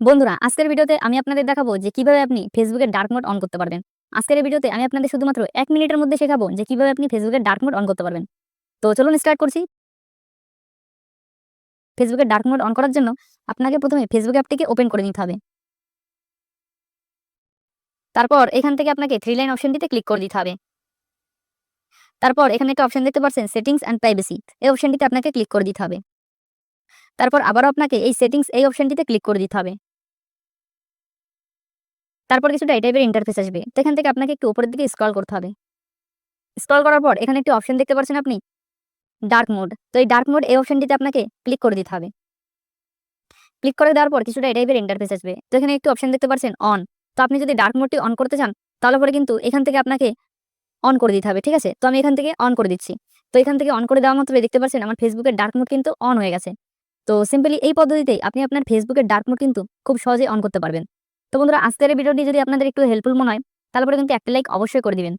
বন্ধুরা, আজকের ভিডিওতে আমি আপনাদের দেখাবো যে কীভাবে আপনি ফেসবুকের ডার্ক মোড অন করতে পারবেন। আজকের ভিডিওতে আমি আপনাদের শুধুমাত্র এক মিনিটের মধ্যে শেখাবো যে কীভাবে আপনি ফেসবুকের ডার্ক মোড অন করতে পারবেন। তো চলুন স্টার্ট করছি। ফেসবুকের ডার্ক মোড অন করার জন্য আপনাকে প্রথমে ফেসবুক অ্যাপটিকে ওপেন করে নিতে হবে। তারপর এখান থেকে আপনাকে থ্রি লাইন অপশনটিতে ক্লিক করে দিতে হবে। তারপর এখানে একটা অপশন দেখতে পাচ্ছেন সেটিংস অ্যান্ড প্রাইভেসি এই অপশনটিতে আপনাকে ক্লিক করে দিতে হবে। তারপর আবারও আপনাকে এই সেটিংস এই অপশনটিতে ক্লিক করে দিতে হবে। তারপর কিছুটা এই টাইপের ইন্টারফেস আসবে। এখান থেকে আপনাকে একটু উপরের দিকে স্ক্রল করতে হবে। স্ক্রল করার পর এখানে একটি অপশন দেখতে পাচ্ছেন আপনি ডার্ক মোড তো এই ডার্ক মোড এই অপশনটিতে আপনাকে ক্লিক করে দিতে হবে। ক্লিক করে দেওয়ার পর কিছুটা এই টাইপের ইন্টারফেস আসবে। তো এখানে একটু অপশন দেখতে পাচ্ছেন অন তো আপনি যদি ডার্ক মোডটি অন করতে চান, তাহলে পরে কিন্তু এখান থেকে আপনাকে অন করে দিতে হবে, ঠিক আছে? তো আমি এখান থেকে অন করে দিচ্ছি। তো এখান থেকে অন করে দেওয়া মাত্রই দেখতে পাচ্ছেন, আমার ফেসবুকের ডার্ক মোড কিন্তু অন হয়ে গেছে। তো সিম্পলি এই পদ্ধতিতেই আপনি আপনার ফেসবুকের ডার্ক মোড কিন্তু খুব সহজেই অন করতে পারবেন। তো বন্ধুরা, আজকের ভিডিওটি যদি আপনাদের একটু হেল্পফুল মনে হয়, তাহলে পরে কিন্তু একটা লাইক অবশ্যই করে দিবেন।